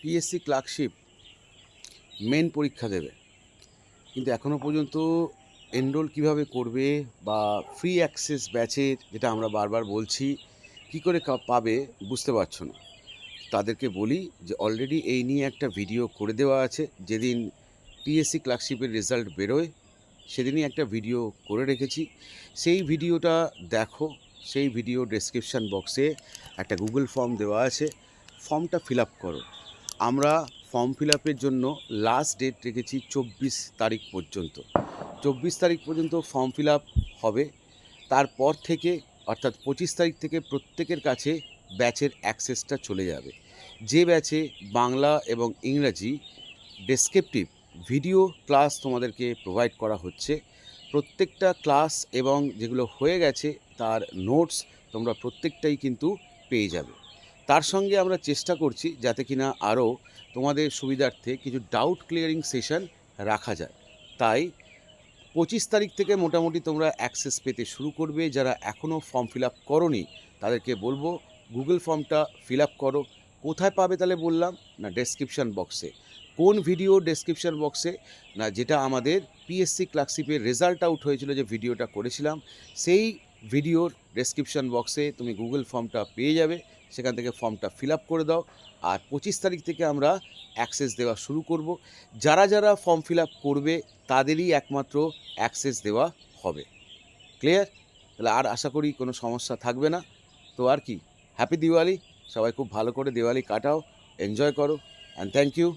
PSC clerkship main পরীক্ষা দেবে। কিন্তু এখনও পর্যন্ত এনরোল কীভাবে করবে বা ফ্রি অ্যাক্সেস ব্যাচের যেটা আমরা বারবার বলছি, কি করে পাবে বুঝতে পারছ না। তাদেরকে বলি যে অলরেডি এই নিয়ে একটা ভিডিও করে দেওয়া আছে, যেদিন পিএসসি ক্লার্কশিপের রেজাল্ট বেরোয়, সেদিনই একটা ভিডিও করে রেখেছি। সেই ভিডিওটা দেখো, সেই ভিডিও ডেসক্রিপশান বক্সে একটা গুগল ফর্ম দেওয়া আছে ফর্মটা ফিল আপ করো। আমরা ফর্ম ফিল আপের জন্য লাস্ট ডেট রেখেছি চব্বিশ তারিখ পর্যন্ত। চব্বিশ তারিখ পর্যন্ত ফর্ম ফিল আপ হবে। তারপর থেকে, অর্থাৎ পঁচিশ তারিখ থেকে প্রত্যেকের কাছে ব্যাচের অ্যাক্সেসটা চলে যাবে। যে ব্যাচে বাংলা এবং ইংরাজি ডেসক্রিপটিভ ভিডিও ক্লাস তোমাদেরকে প্রোভাইড করা হচ্ছে, প্রত্যেকটা ক্লাস এবং যেগুলো হয়ে গেছে, তার নোটস তোমরা প্রত্যেকটাই কিন্তু পেয়ে যাবে। তার সঙ্গে আমরা চেষ্টা করছি যাতে কিনা আরও তোমাদের সুবিধার্থে কিছু ডাউট ক্লিয়ারিং সেশন রাখা যায়। তাই পঁচিশ তারিখ থেকে মোটামুটি তোমরা অ্যাক্সেস পেতে শুরু করবে। যারা এখনও ফর্ম ফিল আপ করনি, তাদেরকে বলব গুগল ফর্মটা ফিল আপ করো। কোথায় পাবে তাহলে বললাম? না ডেসক্রিপশান বক্সে কোন ভিডিও ডেসক্রিপশান বক্সে না যেটা আমাদের পিএসসি ক্লার্কশিপের রেজাল্ট আউট হয়েছিল যে ভিডিওটা করেছিলাম, সেই ভিডিওর ডেসক্রিপশান বক্সে তুমি গুগল ফর্মটা পেয়ে যাবে। সেখান থেকে ফর্মটা ফিল করে দাও। আর পঁচিশ তারিখ থেকে আমরা অ্যাক্সেস দেওয়া শুরু করব। যারা যারা ফর্ম ফিল করবে, তাদেরই একমাত্র অ্যাক্সেস দেওয়া হবে। ক্লিয়ার তাহলে আর আশা করি কোনো সমস্যা থাকবে না। তো আর কি? হ্যাপি দিওয়ালি সবাই খুব ভালো করে দিওয়ালি কাটাও এনজয় করো অ্যান্ড থ্যাংক ইউ